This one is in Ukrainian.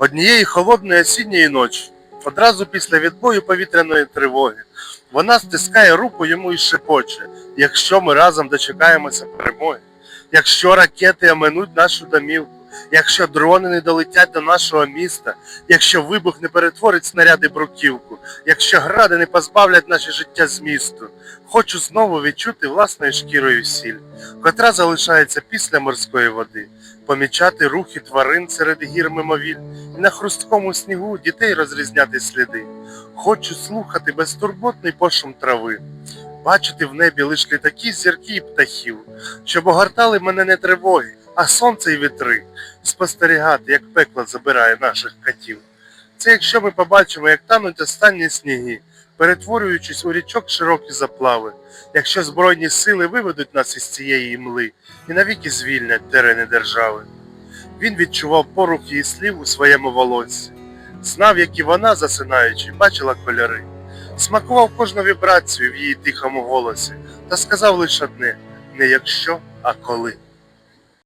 Однієї холодної осінньої ночі, одразу після відбою повітряної тривоги, вона стискає руку йому і шепоче, якщо ми разом дочекаємося перемоги, якщо ракети оминуть нашу домівку, якщо дрони не долетять до нашого міста, якщо вибух не перетворить снаряди бруківку, якщо гради не позбавлять наше життя змісту, хочу знову відчути власною шкірою сіль, котра залишається після морської води, помічати рухи тварин серед гір мимовіль, і на хрусткому снігу дітей розрізняти сліди. Хочу слухати безтурботний пошум трави, бачити в небі лиш літаки, зірки і птахів, щоб огортали мене не тривоги, а сонце й вітри, спостерігати, як пекло забирає наших котів. Це якщо ми побачимо, як тануть останні сніги, перетворюючись у річок широкі заплави, якщо збройні сили виведуть нас із цієї мли і навіки звільнять терени держави. Він відчував порух її слів у своєму волоссі, знав, як і вона, засинаючи, бачила кольори, смакував кожну вібрацію в її тихому голосі та сказав лише одне не якщо, а коли.